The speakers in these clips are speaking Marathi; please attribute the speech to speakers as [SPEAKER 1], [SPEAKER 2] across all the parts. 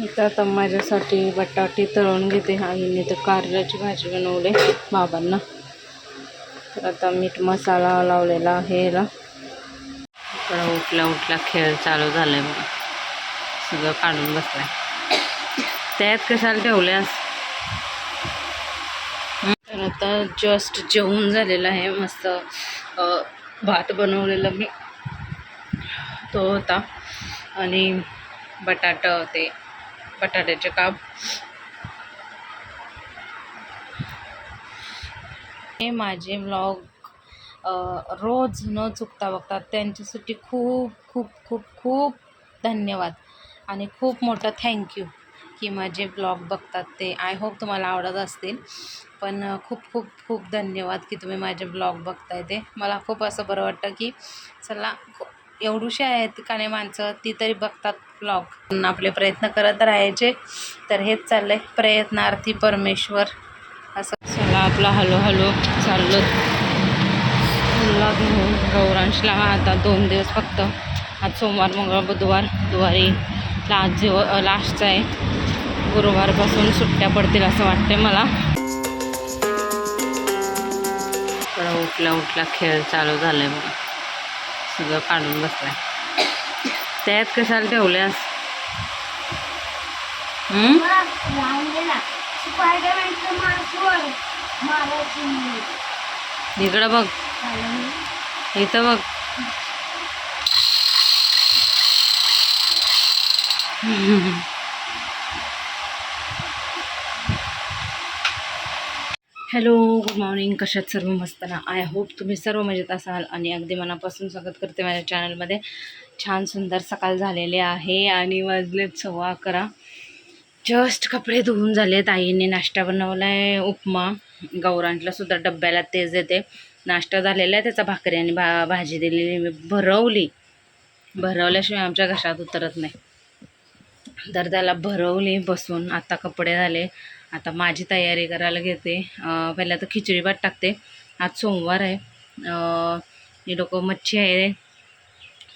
[SPEAKER 1] इथं आता माझ्यासाठी बटाटे तळून घेते. आईने तर कारल्याची भाजी बनवले बाबांना. तर आता मीठ मसाला लावलेला आहे याला. इकडं उठला उठला खेळ चालू झालाय बघा. सगळं काढून बसलाय. त्यात कशाला ठेवल्यास? तर आता जस्ट जेवण झालेलं आहे. मस्त भात बनवलेला मी. तो होता. आणि बटाटा ते बटाट्याचे काप. हे माझे व्लॉग रोज न चुकता बघतात त्यांच्यासाठी खूप खूप खूप खूप धन्यवाद. आणि खूप मोठं थँक्यू की माझे ब्लॉग बघतात ते. आय होप तुम्हाला आवडत असतील. पण खूप खूप खूप धन्यवाद की तुम्ही माझे ब्लॉग बघताय ते. मला खूप असं बरं वाटतं की चला एवढूशी आहेत का नाही माणसं ती तरी बघतात ब्लॉग आपले प्रयत्न करत राहायचे. तर हेच चाललं आहे प्रयत्नार्थी परमेश्वर. असं. चला आपला हलो हलो चाललो. मुलगा घेऊन गौरांशला आता दोन दिवस फक्त. आज सोमवार मंगळ बुधवार बुधवारी लास्ट दिव लास्टचा आहे. गुरुवारपासून सुट्ट्या पडतील असं वाटते मला. इकडं उठला उठला खेळ चालू झालाय बघा. सगळं काढून बसलाय. त्यात कशाला ठेवल्यास? इकडं बघ. इथं बघ. Hello good morning. कशात सर्व मस्त ना? आय होप तुम्ही सर्व मजेत असाल आणि अगदी मनापासून स्वागत करते माझ्या चॅनलमध्ये. छान सुंदर सकाळ झालेले आहे आणि वाजलेत सव्वा अकरा. जस्ट कपडे धुवून झालेत आईने नाश्ता बनवला आहे उपमा गौरांटला सुद्धा डब्याला तेच देते नाश्ता झालेला आहे त्याचा भाकरी आणि भा भाजी दिलेली मी भरवली. भरवल्याशिवाय आमच्या घशात उतरत नाही. तर त्याला भरवली बसून. आता कपडे झाले. आता माझी तयारी करायला घेते. पहिल्या पहिला तर खिचडी भात टाकते. आज सोमवार आहे. हे लोक मच्छी आहे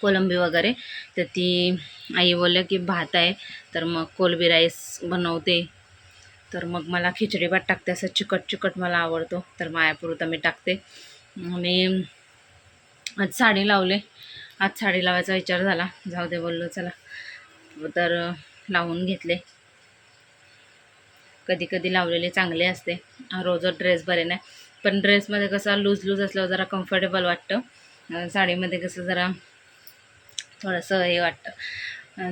[SPEAKER 1] कोलंबी वगैरे. तर ती आई बोलल्या की भात आहे तर मग कोलबी राईस बनवते. तर मग मला खिचडी भात टाकते. असं चिकट चिकट मला आवडतो. तर मायापुरता मी टाकते. आणि आज साडी लावले. आज साडी लावायचा विचार झाला. जाऊ दे बोललो चला. तर लावून घेतले. कधी कधी लावलेले चांगले असते. रोज ड्रेस बरे नाही. पण ड्रेसमध्ये कसं लूज लूज असल्यावर जरा कम्फर्टेबल वाटतं. साडीमध्ये कसं जरा थोडंसं हे वाटतं.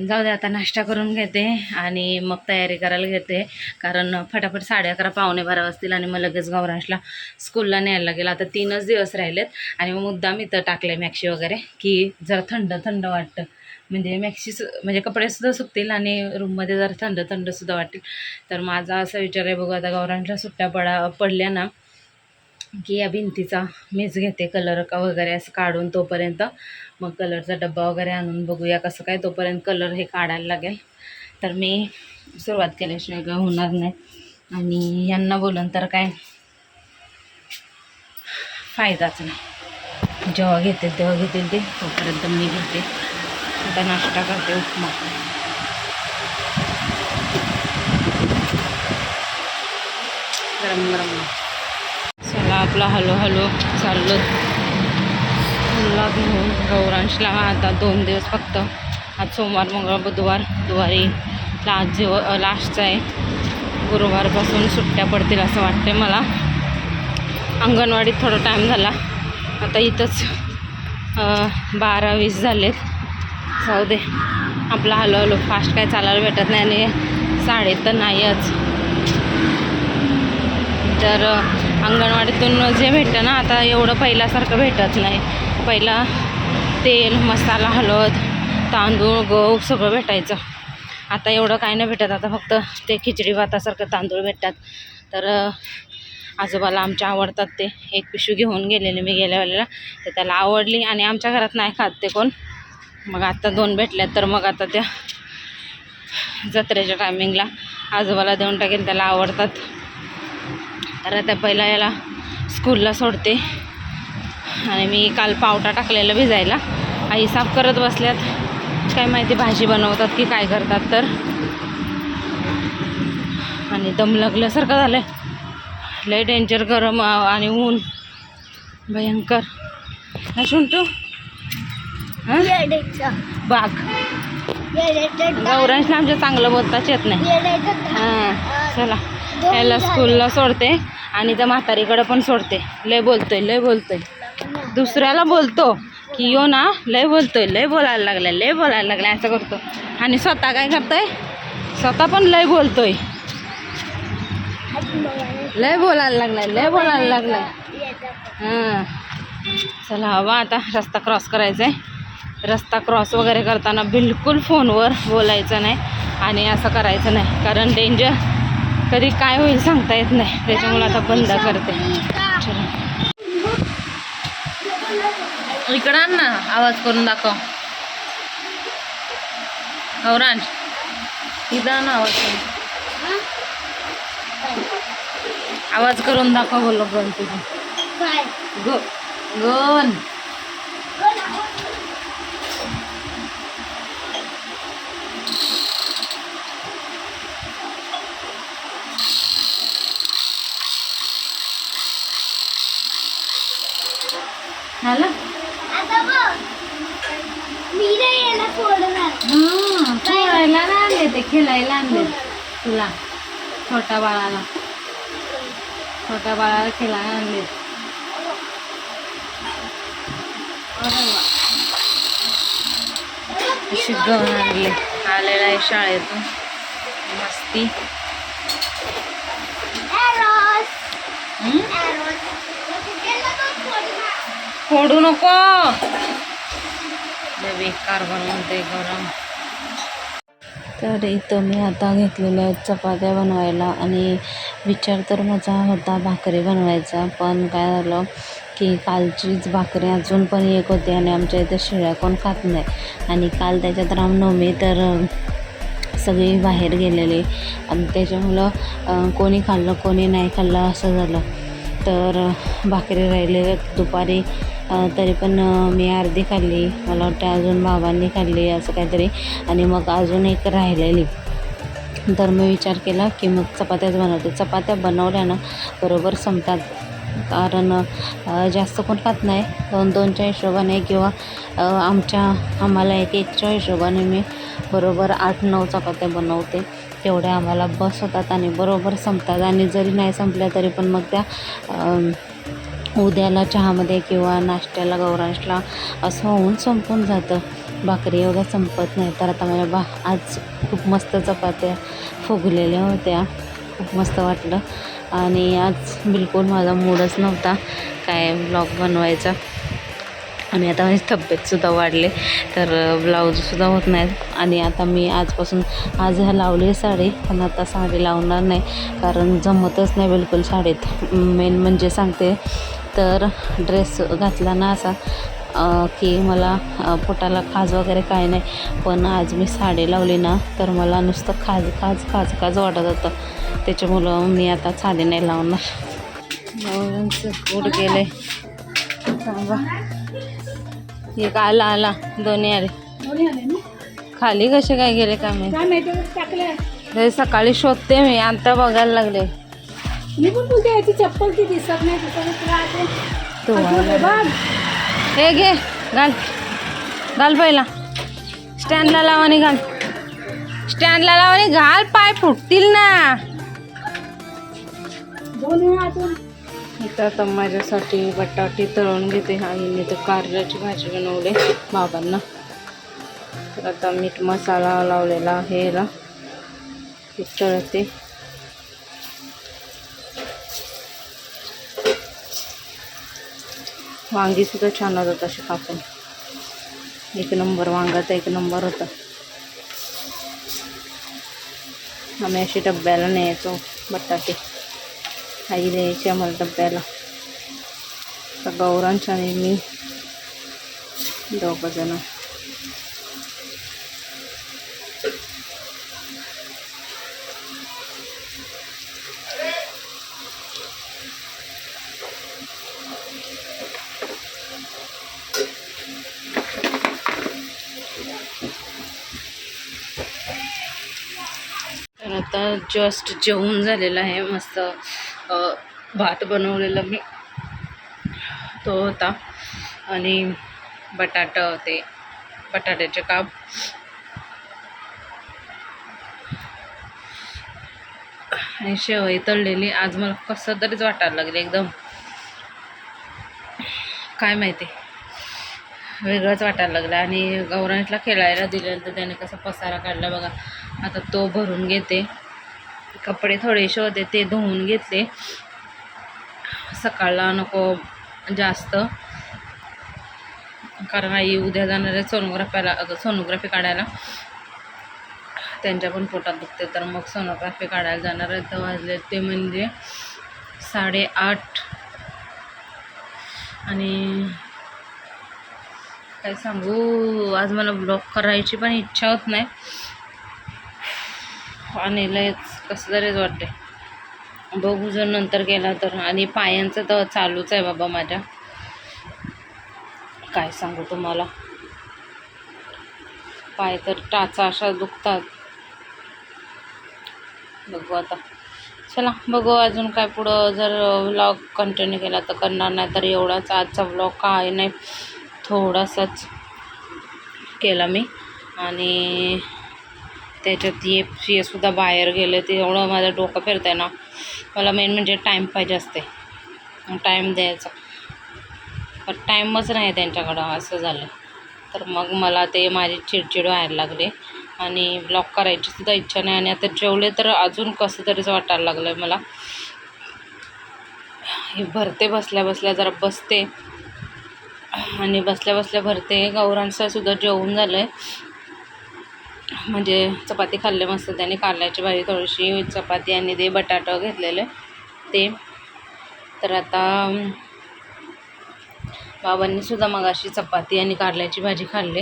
[SPEAKER 1] जाऊ दे आता नाश्ता करून घेते आणि मग तयारी करायला घेते. कारण फटाफट साडे अकरा पावणे बारा वाजतील आणि मग लगेच गौरांशला स्कूलला न्यायला लागेल. आता तीनच दिवस राहिलेत आणि मग मुद्दाम इथं टाकले मॅक्शी वगैरे की जरा थंड थंड वाटतं. म्हणजे मॅक्सी सु म्हणजे कपडेसुद्धा सुकतील आणि रूममध्ये जर थंड थंडसुद्धा वाटेल तर माझा असा विचार आहे बघू आता गौरांच्या सुट्ट्या पडा पडल्या ना की या भिंतीचा मीच घेते कलर का वगैरे असं काढून तोपर्यंत. मग कलरचा डब्बा वगैरे आणून बघूया कसं काय तोपर्यंत कलर हे काढायला लागेल. तर मी सुरुवात केल्याशिवाय काय होणार नाही. आणि यांना बोलून तर काय फायदाच नाही. जेव्हा घेतील तेव्हा घेतील ते तोपर्यंत मी घेते. आता नाश्ता करते उपमा. गरम गरम. चला आपला हळूहळू चाललो. मुलगा घेऊन गौरांशला आता दोन दिवस फक्त. आज सोमवार मंगळवार बुधवार बुधवारी लास्ट जेव लास्टचा आहे. गुरुवारपासून सुट्ट्या पडतील असं वाटते मला. अंगणवाडीत थोडा टाईम झाला. आता इथंच बारा वीस झालेत. जाऊ दे आपला हलो हलो फास्ट काय चालायला भेटत नाही आणि साडीत तर नाहीच. तर अंगणवाडीतून जे भेटतं ना आता एवढं पहिल्यासारखं भेटत नाही. पहिला तेल मसाला हळद तांदूळ गहू सगळं भेटायचं. आता एवढं काय नाही भेटत. आता फक्त ते खिचडी भातासारखं तांदूळ भेटतात. तर आजोबाला आमच्या आवडतात ते. एक पिशवी घेऊन गेलेले मी गेल्या वेळेला तर त्याला आवडली आणि आमच्या घरात नाही खात ते कोण. मग आता दोन भेटल्यात तर मग आता त्या जत्रेच्या टायमिंगला आजोबाला देऊन टाकेल त्याला आवडतात. तर आता पहिला याला स्कूलला सोडते. आणि मी काल पावटा टाकलेला भिजायला. आई साफ करत बसल्यात. काय माहिती भाजी बनवतात की काय करतात तर. आणि दम लागल्यासारखं आहे लय डेंजर गरम आणि ऊन. भयंकर. नाही शुंटू. बाग. गौरांशला आमच्या चांगलं बोलताच येत नाही. हां चला. याला स्कूलला सोडते आणि त्या म्हातारीकडे पण सोडते. लय बोलतोय लय बोलतोय. दुसऱ्याला बोलतो की यो ना लय बोलतोय लय बोलायला लागलाय लय बोलायला लागलाय असं करतो. आणि स्वतः काय करतोय? स्वतः पण लय बोलतोय. लय बोलायला लागलाय लय बोलायला लागलाय. हां. चला हवा आता रस्ता क्रॉस करायचा आहे रस्ता क्रॉस वगैरे करताना बिलकुल फोनवर बोलायचं नाही आणि असं करायचं नाही. कारण डेंजर कधी काय होईल सांगता येत नाही. त्याच्यामुळे आता बंद करते. इकडं ना आवाज करून दाखव. गौरांश इथं आण आवाज करून. आवाज करून दाखव बोलो गण तुझी गो गण झालं हां खेळायला आणले ते खेळायला आणले तुला छोट्या बाळाला. छोट्या बाळाला खेळायला आणले. अशी गहन आणले. आलेला आहे शाळेतून. मस्ती? फोडू नको. लय बेकार बनवते गरम. तर इथं मी आता घेतलेल्या आहेत चपात्या बनवायला आणि विचार तर माझा होता भाकरी बनवायचा पण काय झालं की कालचीच भाकरी अजून पण एक होती आणि आमच्या इथं शिळ्या कोण खात नाही. आणि काल त्याच्यात रामनवमी तर सगळी बाहेर गेलेली. आणि त्याच्यामुळं कोणी खाल्लं कोणी नाही खाल्लं असं झालं. तर भाकरी राहिले दुपारी तरी पण मी अर्धी खाल्ली. मला वाटतं अजून बाबांनी खाल्ली असं काहीतरी. आणि मग अजून एक राहिलेली. तर मी विचार केला की मग चपात्याच बनवते. चपात्या बनवल्या ना बरोबर संपतात. कारण जास्त कोण खात नाही. दोन दोनच्या हिशोबाने किंवा आमच्या आम्हाला एक एकच्या हिशोबाने मी बरोबर आठ नऊ चपात्या बनवते. तेवढ्या आम्हाला बस होतात आणि बरोबर संपतात. आणि जरी नाही संपल्या तरी पण मग त्या उद्याला चहामध्ये किंवा नाश्त्याला गौरांशला असं होऊन संपून जातं. भाकरी एवढ्या संपत नाही. तर आता माझ्या बा आज खूप मस्त चपात्या फुगलेल्या होत्या. खूप मस्त वाटलं. आणि आज बिलकुल माझा मूडच नव्हता काय ब्लॉग बनवायचा. आणि आता माझी तब्येतसुद्धा वाढले. तर ब्लाऊजसुद्धा होत नाहीत आणि आता मी आजपासून आज ह्या लावली साडी. पण आता साडी लावणार नाही. कारण जमतच नाही बिलकुल साडीत. मेन म्हणजे सांगते तर ड्रेस घातला ना असा की मला पोटाला खाज वगैरे काय नाही. पण आज मी साडी लावली ना तर मला नुसतं खाज खाज खाज खाज वाटत होतं. त्याच्यामुळं मी आता साडी नाही लावणार. केलं सांगा एक आला आला. दोन्ही आले. खाली कसे काय गेले का मी? सकाळी शोधते मी आता बघायला लागले.
[SPEAKER 2] मी पण बोलते याची चप्पल ती दिसत नाही दिसत बघ
[SPEAKER 1] हे। घे घाल घाल पहिला। स्टँडला लाव आणि घाल स्टँडला लाव आणि घाल पाय फुटतील ना. इथं आता माझ्यासाठी बटाटे तळून घेते. आईने तर कारल्याची भाजी बनवली बाबांना. तर आता मीठ मसाला लावलेला आहे याला. हे तळते. वांगी सुद्धा छान होतात असे कापून. एक नंबर वांगाचा एक नंबर होता. आम्ही अशी डब्याला न्यायचो बटाटे. आई द्यायची आम्हाला डब्याला. तर गौरांश आणि मी दोघंजणं आता जस्ट जेवून झालेलं आहे. मस्त भात बनवलेला मी. तो होता. आणि बटाटा ते बटाट्याचे काप. आणि शेवई तळलेली. आज मला कसं तरीच वाटायला लागले एकदम. काय माहिती. वेगळंच वाटायला लागलं. आणि गौरांतला खेळायला दिल्यानंतर त्याने कसा पसारा काढला बघा. आता तो भरून घेते. कपडे थोडेसे होते ते धुवून घेतले सकाळला नको जास्त. कारण आई उद्या जाणार आहे सोनोग्राफीला सोनोग्राफी काढायला. त्यांच्या पण पोटात दुखते तर मग सोनोग्राफी काढायला जाणार आहे. तर वाजले ते म्हणजे साडेआठ. आणि काय सांगू आज मला ब्लॉग करायची पण इच्छा होत नाही. आणि लयच कसं तरीच वाटते बघू जर नंतर गेला तर. आणि पायांचं तर चालूच आहे बाबा माझ्या. काय सांगू तुम्हाला. पाय तर टाचा अशा दुखतात. बघू आता. चला बघू अजून काय पुढं जर व्लॉग कंटिन्यू केला तर करणार नाही तर एवढाच आजचा व्लॉग काय नाही. थोडासाच केला मी. आणि त्याच्यात ये हे सुद्धा बाहेर गेले ते एवढं माझं डोकं फिरतं आहे ना. मला मेन म्हणजे टाईम पाहिजे असते. टाईम द्यायचा. पण टाईमच नाही त्यांच्याकडं असं झालं. तर मग मला ते माझी चिडचिड व्हायला लागले. आणि ब्लॉक करायची सुद्धा इच्छा नाही. आणि आता जेवले तर अजून कसं तरीच वाटायला लागलं आहे मला. हे भरते बसल्या बसल्या जरा बसते. आणि बसल्या बसल्या भरते. गौरांचं सुद्धा जेवून झालं आहे म्हणजे चपाती खाल्ले मस्त त्याने कारल्याची भाजी थोडीशी चपाती आणि ते बटाटा घेतलेले ते. तर आता बाबांनीसुद्धा बाबांनी सुद्धा मगाशी चपाती आणि कारल्याची भाजी खाल्ली.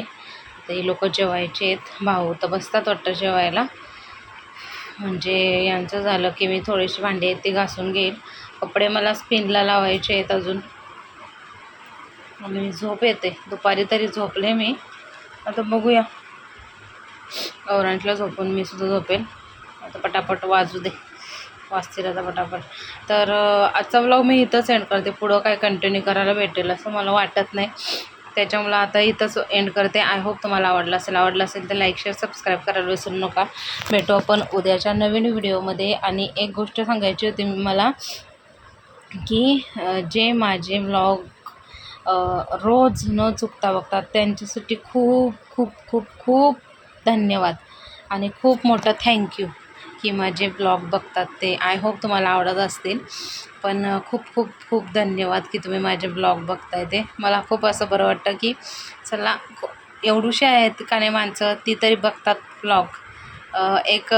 [SPEAKER 1] ते ही लोक जेवायचे आहेत. भाऊ तर बसतात वाटतं जेवायला. म्हणजे यांचं झालं की मी थोडीशी भांडी आहेत ती घासून घेईल कपडे मला स्पिनला लावायचे आहेत अजून. आणि झोप येते. दुपारी तरी झोपले मी. आता बघूया. गौरांशला झोपून मी सुद्धा झोपेन. आता पटापट वाजू दे. वाचतील आता पटापट. तर आजचा ब्लॉग मी इथंच एंड करते. पुढं काय कंटिन्यू करायला भेटेल असं मला वाटत नाही. त्याच्यामुळं आता इथंच एंड करते. आय होप तुम्हाला आवडलं असेल. आवडलं असेल तर लाईक शेअर सबस्क्राईब करायला विसरू नका. भेटू आपण उद्याच्या नवीन व्हिडिओमध्ये आणि एक गोष्ट सांगायची होती मला की जे माझे ब्लॉग रोज न चुकता बघतात त्यांच्यासाठी खूप खूप खूप खूप धन्यवाद. आणि खूप मोठं थँक्यू की माझे ब्लॉग बघतात ते. आय होप तुम्हाला आवडत असतील. पण खूप खूप खूप धन्यवाद की तुम्ही माझे ब्लॉग बघताय ते. मला खूप असं बरं वाटतं की चला एवढूशी आहेत का नाही माणसं ती तरी बघतात ब्लॉग एक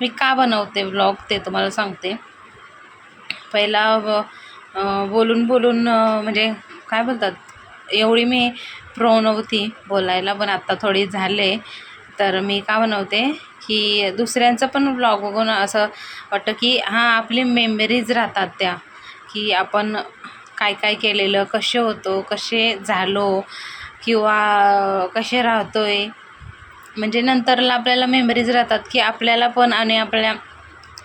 [SPEAKER 1] मी का बनवते ब्लॉग ते तुम्हाला सांगते. पहिला बोलून बोलून म्हणजे काय बोलतात? एवढी मी प्रो नव्हती बोलायला पण आत्ता थोडी झाले. तर मी का बनवते? की दुसऱ्यांचं पण ब्लॉग बघून असं वाटतं की हां आपली मेमरीज राहतात त्या. की आपण काय काय केलेलं कसे होतो कसे झालो किंवा कसे राहतो आहे म्हणजे नंतरला आपल्याला मेमरीज राहतात की आपल्याला पण आणि आपल्या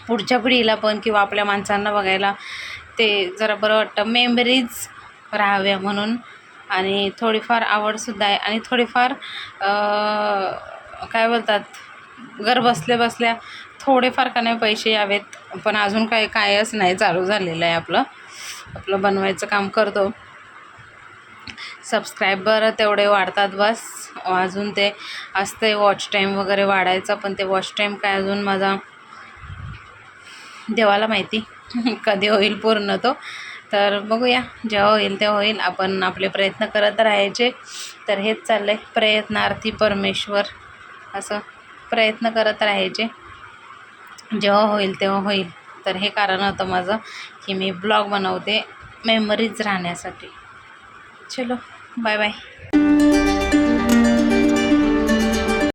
[SPEAKER 1] पुढच्या पिढीला पण किंवा आपल्या माणसांना बघायला ते जरा बरं वाटतं. मेमरीज राहाव्या म्हणून. आणि थोडीफार आवडसुद्धा आहे. आणि थोडीफार काय बोलतात घर बसल्या बसल्या थोडेफार का नाही पैसे यावेत पण अजून काही कायच नाही चालू झालेलं आहे आपलं. आपलं बनवायचं काम करतो. सबस्क्रायबर तेवढे वाढतात बस. अजून ते असते वॉच टाईम वगैरे वाढायचा पण ते वॉच टाईम काय अजून माझा देवाला माहिती. कधी होईल पूर्ण तो. तर बघूया जेव्हा होईल तेव्हा होईल. आपण आपले प्रयत्न करत राहायचे. तर हेच चाललं आहे प्रयत्नार्थी परमेश्वर. असं प्रयत्न करत राहायचे. जेव्हा होईल तेव्हा होईल. तर हे कारण होतं माझं की मी ब्लॉग बनवते मेमरीज राहण्यासाठी. चलो बाय बाय.